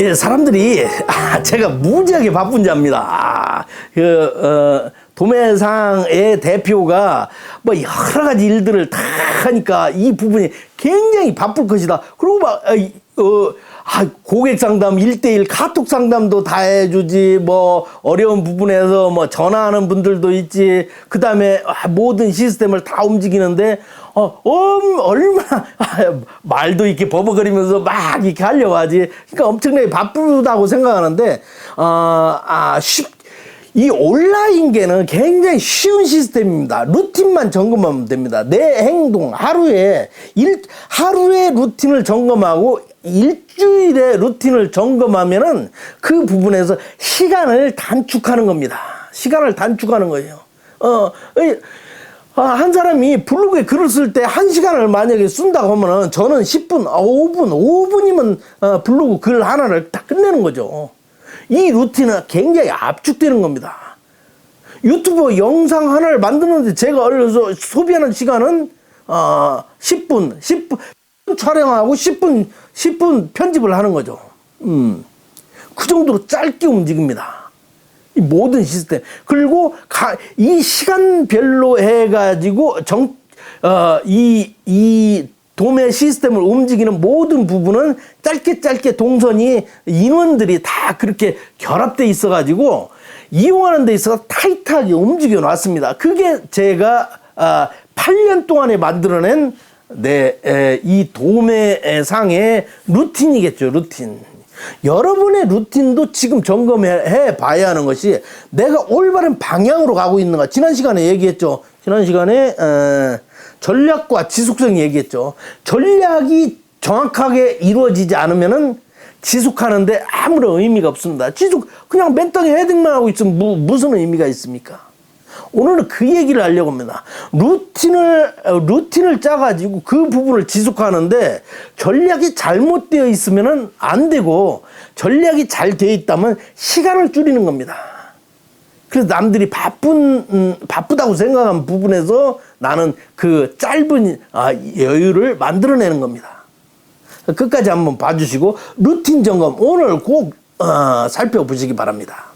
예, 사람들이 아, 제가 무지하게 바쁜 자입니다. 아, 그 어, 도매상의 대표가 뭐 여러 가지 일들을 다 하니까 이 부분이 굉장히 바쁠 것이다. 그리고 막 아, 이, 어, 아, 고객 상담, 일대일 카톡 상담도 다 해주지, 뭐, 어려운 부분에서 뭐, 전화하는 분들도 있지, 그 다음에 모든 시스템을 다 움직이는데, 어, 음, 얼마나, 아, 말도 이렇게 버벅거리면서 막 이렇게 하려고 하지. 그러니까 엄청나게 바쁘다고 생각하는데, 어, 아, 쉽, 이 온라인계는 굉장히 쉬운 시스템입니다. 루틴만 점검하면 됩니다. 내 행동, 하루에, 일, 하루의 루틴을 점검하고 일주일의 루틴을 점검하면은 그 부분에서 시간을 단축하는 겁니다. 시간을 단축하는 거예요. 어, 이, 아, 한 사람이 블로그에 글을 쓸 때 한 시간을 만약에 쓴다고 하면은 저는 10분, 아, 5분, 5분이면 어, 블로그 글 하나를 다 끝내는 거죠. 이 루틴은 굉장히 압축되는 겁니다. 유튜브 영상 하나를 만드는데 제가 얼려서 소비하는 시간은 어 10분, 10분 촬영하고 10분 10분 편집을 하는 거죠. 음. 그 정도로 짧게 움직입니다. 이 모든 시스템. 그리고 가, 이 시간별로 해가지고 정, 어, 이, 이 도매 시스템을 움직이는 모든 부분은 짧게 짧게 동선이 인원들이 다 그렇게 결합돼 있어가지고 이용하는 데 있어서 타이트하게 움직여 놨습니다. 그게 제가 아, 8년 동안에 만들어낸 네, 에, 이 도매상의 루틴이겠죠, 루틴. 여러분의 루틴도 지금 점검해 봐야 하는 것이 내가 올바른 방향으로 가고 있는가. 지난 시간에 얘기했죠. 지난 시간에 어, 전략과 지속성 얘기했죠. 전략이 정확하게 이루어지지 않으면은 지속하는데 아무런 의미가 없습니다. 지속 그냥 맨땅에 헤딩만 하고 있으면 무, 무슨 의미가 있습니까? 오늘은 그 얘기를 하려고 합니다. 루틴을 어, 루틴을 짜가지고 그 부분을 지속하는데 전략이 잘못되어 있으면은 안 되고 전략이 잘 되어 있다면 시간을 줄이는 겁니다. 그래서 남들이 바쁜 음, 바쁘다고 생각한 부분에서 나는 그 짧은 아, 여유를 만들어내는 겁니다. 끝까지 한번 봐주시고 루틴 점검 오늘 꼭 어, 살펴보시기 바랍니다.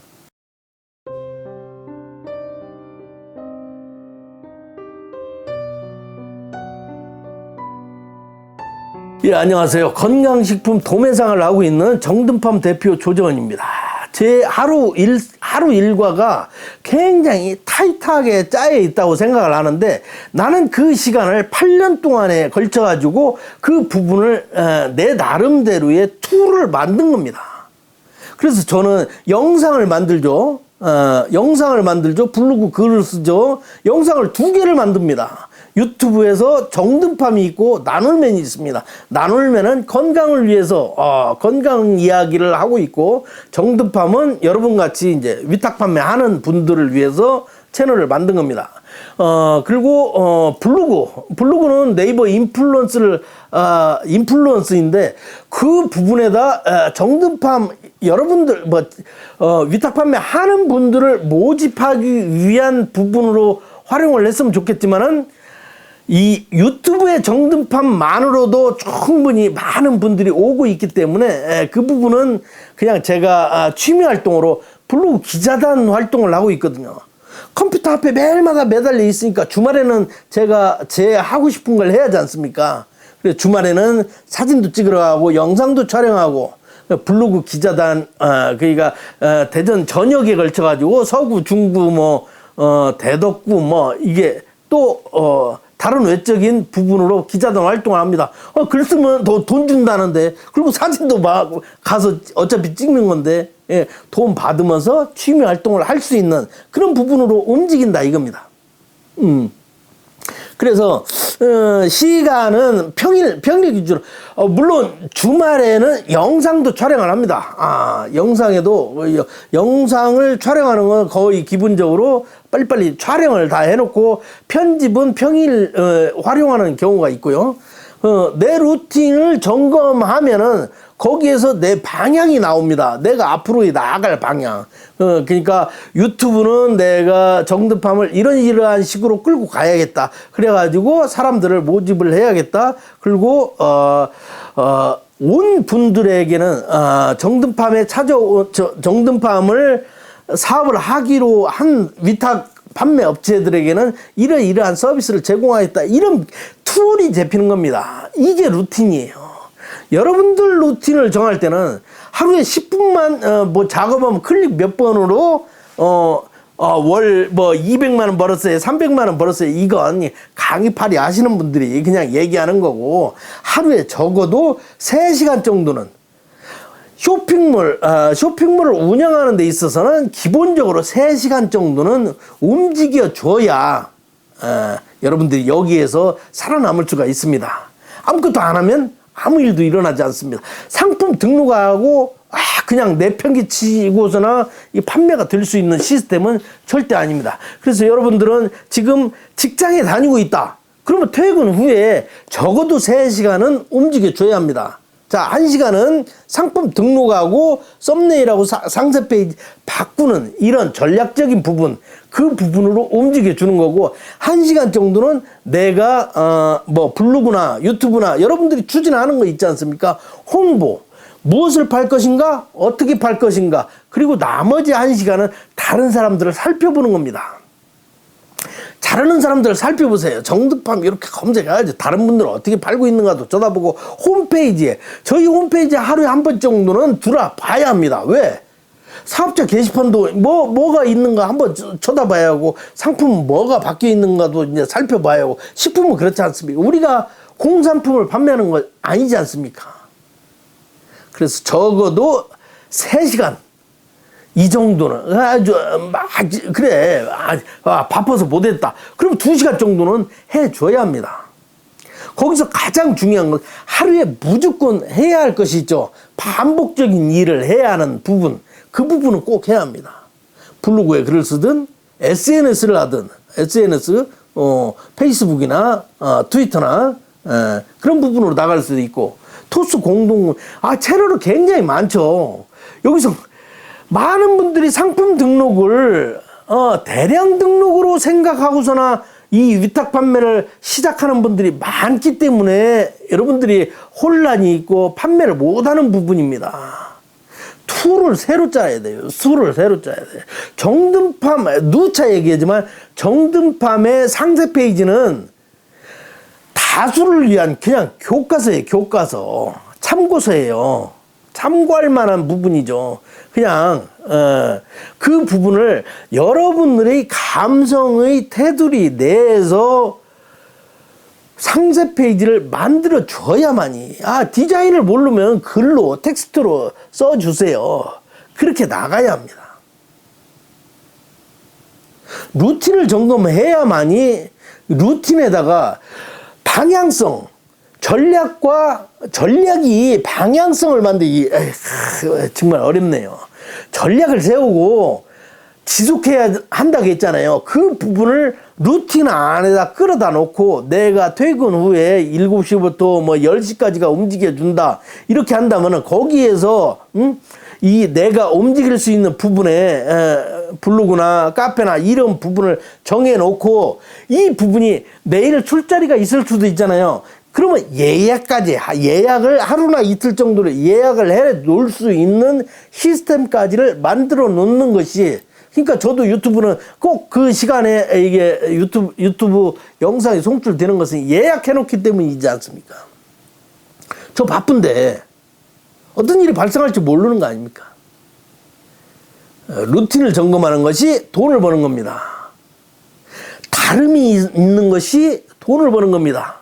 예, 안녕하세요. 건강식품 도매상을 하고 있는 정든팜 대표 조정원입니다. 제 하루 일, 하루 일과가 굉장히 타이트하게 짜여 있다고 생각을 하는데 나는 그 시간을 8년 동안에 걸쳐가지고 그 부분을 어, 내 나름대로의 툴을 만든 겁니다. 그래서 저는 영상을 만들죠. 어, 영상을 만들죠. 블로그 글을 쓰죠. 영상을 두 개를 만듭니다. 유튜브에서 정든팜이 있고 나눌맨이 있습니다. 나눌맨은 건강을 위해서 어, 건강 이야기를 하고 있고 정든팜은 여러분 같이 이제 위탁 판매하는 분들을 위해서 채널을 만든 겁니다. 어 그리고 어 블로그 블로그는 네이버 인플루언스를 어 인플루언스인데 그 부분에다 어, 정든팜 여러분들 뭐 어 위탁 판매 하는 분들을 모집하기 위한 부분으로 활용을 했으면 좋겠지만은 이 유튜브의 정든팜만으로도 충분히 많은 분들이 오고 있기 때문에 에, 그 부분은 그냥 제가 아, 취미 활동으로 블로그 기자단 활동을 하고 있거든요. 컴퓨터 앞에 매일마다 매달려 있으니까 주말에는 제가 제 하고 싶은 걸 해야 지 않습니까? 그래서 주말에는 사진도 찍으러 가고 영상도 촬영하고 블로그 기자단 어, 그러니까 어, 대전 전역에 걸쳐 가지고 서구 중구 뭐 어, 대덕구 뭐 이게 또 어, 다른 외적인 부분으로 기자단 활동을 합니다. 어, 글 쓰면 더 돈 준다는데, 그리고 사진도 막 가서 어차피 찍는 건데, 예, 돈 받으면서 취미 활동을 할 수 있는 그런 부분으로 움직인다 이겁니다. 음. 그래서 어, 시간은 평일 평일 기준으로 어, 물론 주말에는 영상도 촬영을 합니다. 아 영상에도 어, 여- 영상을 촬영하는 건 거의 기본적으로 빨리빨리 촬영을 다 해놓고 편집은 평일 어, 활용하는 경우가 있고요. 어, 내 루틴을 점검하면은 거기에서 내 방향이 나옵니다. 내가 앞으로 나아갈 방향. 어, 그러니까 유튜브는 내가 정드팜을 이런 이러한 식으로 끌고 가야겠다. 그래가지고 사람들을 모집을 해야겠다. 그리고, 어, 어, 온 분들에게는 어, 정든팜에 찾아오 저, 정든팜을 사업을 하기로 한 위탁 판매 업체들에게는 이러이러한 서비스를 제공하겠다 이런 툴이 잡히는 겁니다. 이게 루틴이에요. 여러분들 루틴을 정할 때는 하루에 10분만 어, 뭐 작업하면 클릭 몇 번으로 어, 어, 월, 뭐, 200만 원 벌었어요. 300만 원 벌었어요. 이건 강의팔이 하시는 분들이 그냥 얘기하는 거고, 하루에 적어도 3시간 정도는 쇼핑몰, 어, 쇼핑몰을 운영하는 데 있어서는 기본적으로 3시간 정도는 움직여 줘야, 어, 여러분들이 여기에서 살아남을 수가 있습니다. 아무것도 안 하면 아무 일도 일어나지 않습니다. 상품 등록하고 아, 그냥 내팽개 치고서나 이 판매가 될 수 있는 시스템은 절대 아닙니다. 그래서 여러분들은 지금 직장에 다니고 있다. 그러면 퇴근 후에 적어도 3시간은 움직여 줘야 합니다. 자, 1시간은 상품 등록하고 썸네일하고 사, 상세 페이지 바꾸는 이런 전략적인 부분, 그 부분으로 움직여 주는 거고, 1시간 정도는 내가, 어, 뭐, 블로그나 유튜브나 여러분들이 추진하는 거 있지 않습니까? 홍보. 무엇을 팔 것인가? 어떻게 팔 것인가? 그리고 나머지 1시간은 다른 사람들을 살펴보는 겁니다. 잘하는 사람들을 살펴보세요. 정득팜 이렇게 검색해야지. 다른 분들은 어떻게 팔고 있는가도 쳐다보고 홈페이지에 저희 홈페이지에 하루에 한 번 정도는 들어봐야 합니다. 왜? 사업자 게시판도 뭐 뭐가 있는가 한번 쳐다봐야 하고 상품은 뭐가 바뀌어 있는가도 이제 살펴봐야 하고 식품은 그렇지 않습니까? 우리가 공산품을 판매하는 거 아니지 않습니까? 그래서 적어도 3시간 이 정도는 아주 막 그래 아, 바빠서 못했다. 그럼 2시간 정도는 해줘야 합니다. 거기서 가장 중요한 건 하루에 무조건 해야 할 것이 있죠. 반복적인 일을 해야 하는 부분 그 부분은 꼭 해야 합니다. 블로그에 글을 쓰든 SNS를 하든 SNS 어, 페이스북이나 어, 트위터나 에, 그런 부분으로 나갈 수도 있고 토스 공동 아 채널은 굉장히 많죠. 여기서 많은 분들이 상품 등록을 어, 대량 등록으로 생각하고서나 이 위탁 판매를 시작하는 분들이 많기 때문에 여러분들이 혼란이 있고 판매를 못하는 부분입니다. 툴을 새로 짜야 돼요. 수를 새로 짜야 돼요. 정든팜, 누차 얘기하지만 정든팜의 상세 페이지는 다수를 위한 그냥 교과서예요. 교과서. 참고서예요. 참고할 만한 부분이죠. 그냥 어, 그 부분을 여러분들의 감성의 테두리 내에서 상세 페이지를 만들어 줘야만이 아 디자인을 모르면 글로 텍스트로 써 주세요. 그렇게 나가야 합니다. 루틴을 점검해야만이 루틴에다가 방향성 전략과 전략이 방향성을 만들기 정말 어렵네요. 전략을 세우고 지속해야 한다고 했잖아요. 그 부분을 루틴 안에다 끌어다 놓고 내가 퇴근 후에 7시부터 뭐 10시까지가 움직여 준다. 이렇게 한다면은 거기에서 음? 이 내가 움직일 수 있는 부분에 에, 블로그나 카페나 이런 부분을 정해 놓고 이 부분이 내일 술자리가 있을 수도 있잖아요. 그러면 예약까지 예약을 하루나 이틀 정도로 예약을 해 놓을 수 있는 시스템까지를 만들어 놓는 것이 그러니까 저도 유튜브는 꼭 그 시간에 이게 유튜브 유튜브 영상이 송출되는 것은 예약해 놓기 때문이지 않습니까? 저 바쁜데 어떤 일이 발생할지 모르는 거 아닙니까? 어, 루틴을 점검하는 것이 돈을 버는 겁니다. 다름이 있는 것이 돈을 버는 겁니다.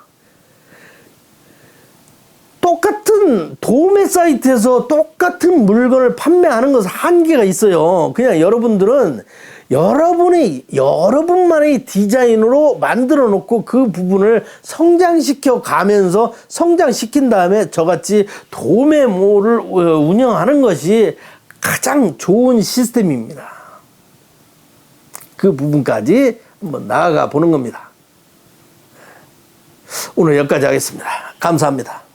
똑 같은 도매 사이트에서 똑같은 물건을 판매하는 것은 한계가 있어요. 그냥 여러분들은 여러분의 여러분만의 디자인으로 만들어 놓고 그 부분을 성장시켜 가면서 성장시킨 다음에 저같이 도매몰을 어, 운영하는 것이 가장 좋은 시스템입니다. 그 부분까지 한번 나아가 보는 겁니다. 오늘 여기까지 하겠습니다. 감사합니다.